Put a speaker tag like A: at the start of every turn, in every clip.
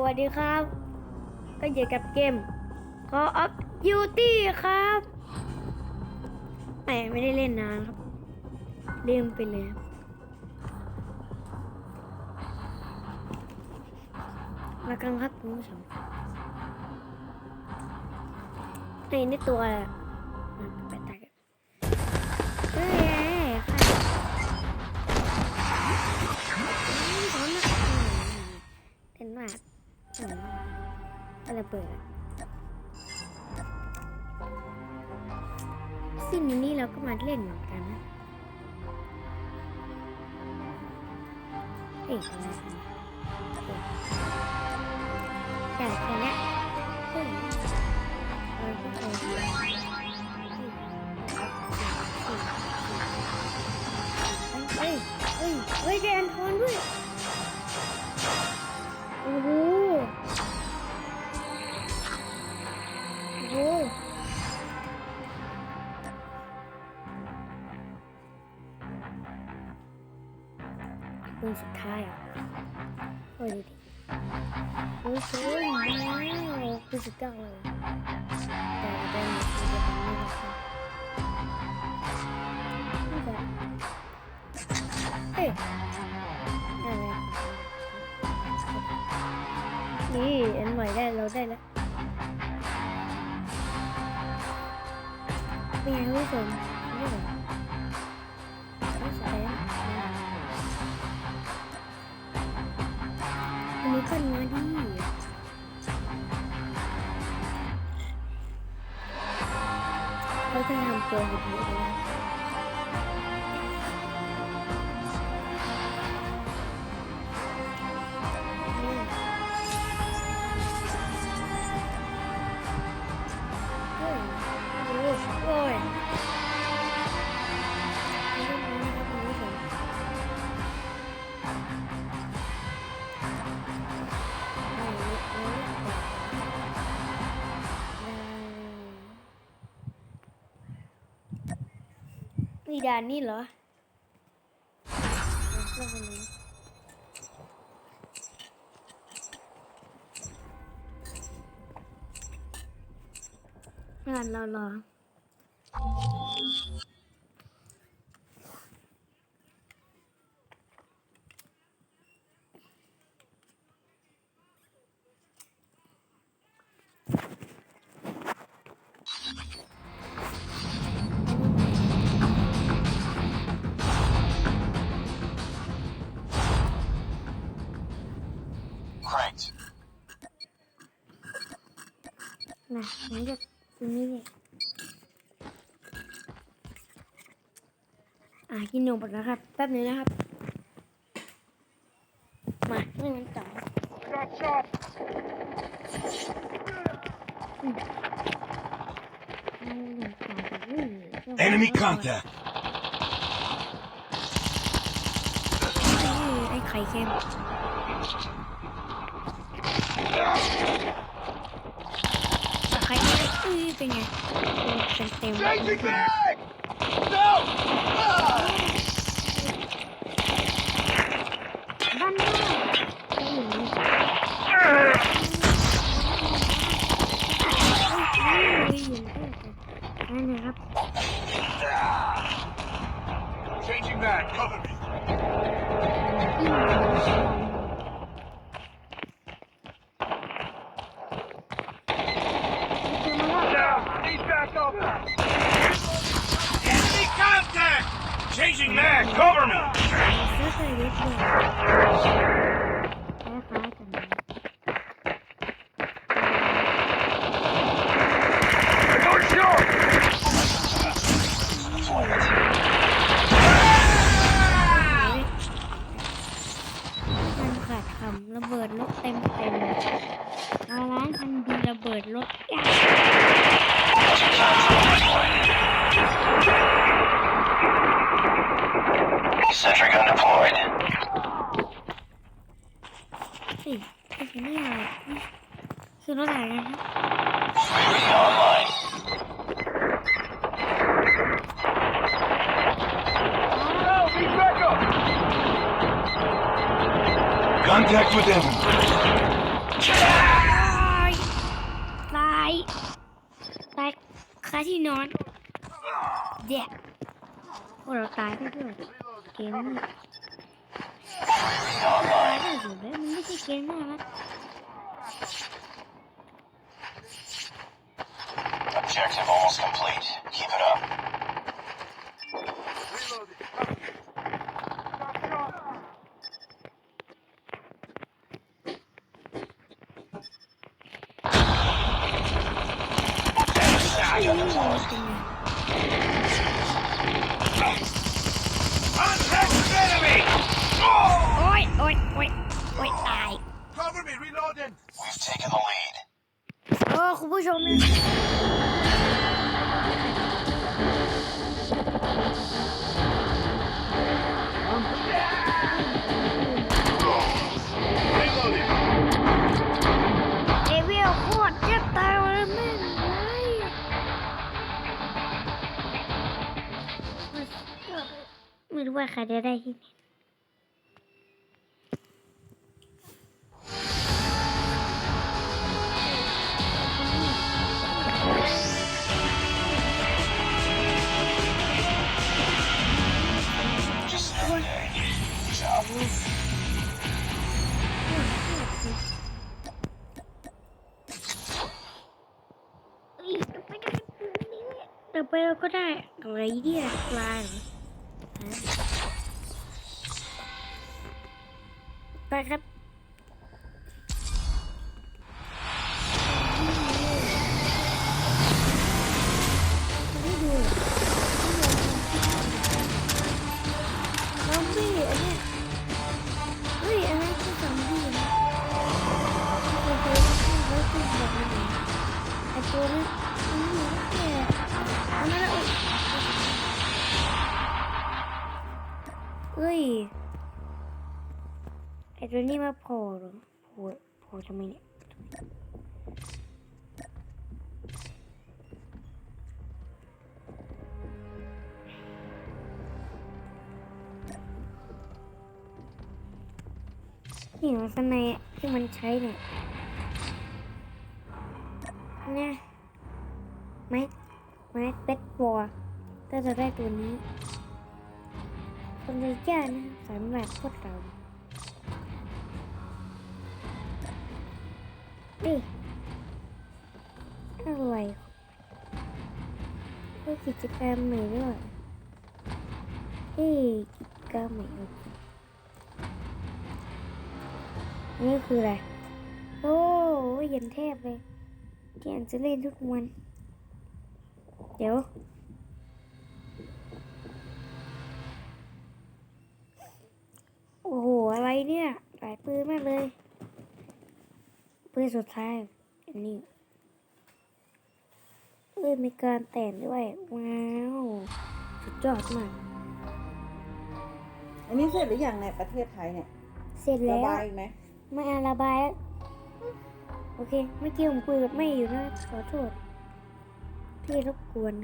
A: วัสดีครับ ก็อยู่กับเกม Call of Duty ครับแหมไม่ได้เล่นนานครับลืมไปเลยมากันครับคุณผู้ชมไอ้นี่ตัวอะไร อะไรเปิดอะซึ่งมินี่เราก็มาเล่นเหมือนกันนะเอ๊ะอะไรอ๊ะแต่แค่เนี้ยเฮ้ยเราก็เคยเฮ้ยเฮ้ยเฮ้ยเดนทอนด้วย โอ้โห คนสุดท้ายอะโอ้ยดิโอ้ยสวยมากคือสุดยอดเลยแต่เดนมันจะทำไม่ได้ค่ะนี่แบบเฮ้ยอะไรนี่อันใหม่ได้เราได้แล้วเป็นไงคุณผู้ชมนี่เหรอไม่ จะท นี่ด่านนี่เหรอเอาเข้าไปเลยงานเรารอะผมจะตรงนี้เลยอะกินนมก่อนนะครับ แป๊บนึงนะครับ มาเรื่องนั้นต่อ
B: Got shot.
A: เรื่องต่อไปเรื่อยๆ
B: Enemy contact.
A: เอ้ยไอ้ไข่เค็ม ไข่เค็มเอ้ยเป็นไงเต็มเต็มๆ
B: Changing mag! No! Ah!
A: บ้าน
B: Enemy contact! Changing mag, cover me. contact with
A: them. Bye. Bye. Bye. Quasi non. Yeah. Or a time to game.
C: Objective
A: โอ้ยโอ้ยโอ้ยโอ้ยตาย
B: Cover me, reloading!
C: We've taken the lead.
A: โอ้คุณผู้ชมนะ ไม่รู้ว่าใครจะได้ที่น
C: Just another day. Job.
A: เอ้ยต่อไปเราก็ได้อะไรเนี่ยปลาเหรอฮะ ไปครับ อตัวนี้มาโผล่เหรอโผล่โผล่ทำไมเนี่ยนี่ของสนัยที่มันใช้เนี่ยเนี่ยไม้ไม้เป็ดบัวถ้าจะได้ตัวนี้คนจะยากนะสำหรับพวกเรา นี่อะไรเฮ้ยกิจกรรมใหม่ด้วยเฮ้กิจกรรมใหม่นี่คืออะไร โอ้ยเย็นเทพเลยเกนจะเล่นทุกวัน เดี๋ยวโอ้โห อะไรเนี่ย หลายปืนมากเลย ปืนสุดท้ายอันนี้เอ้ยมีการแต่งด้วย ว้าว สุดยอดมาก
D: อันนี้เสร็จหรือยังในประเทศไทยเนี่ย
A: เสร็จ
D: ระ
A: แล้ว
D: บายอีกไหม
A: ไม่เอาระบายแล้วโอเค เมื่อกี้ผมคุยกับแม่อยู่นะ ขอโทษ ที่รบกวน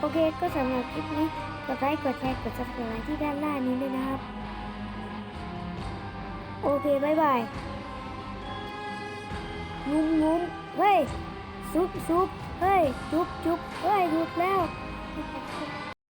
A: โอเคก็สำหรับคลิปนี้กดไลค์กดแชร์กด subscribe ที่ด้านล่างนี้ด้วยนะครับ โอเคบ๊ายบายงุ้มงุ้มเฮ้ยซุบซุบเฮ้ยจุบจุบเฮ้ยหยุดแล้ว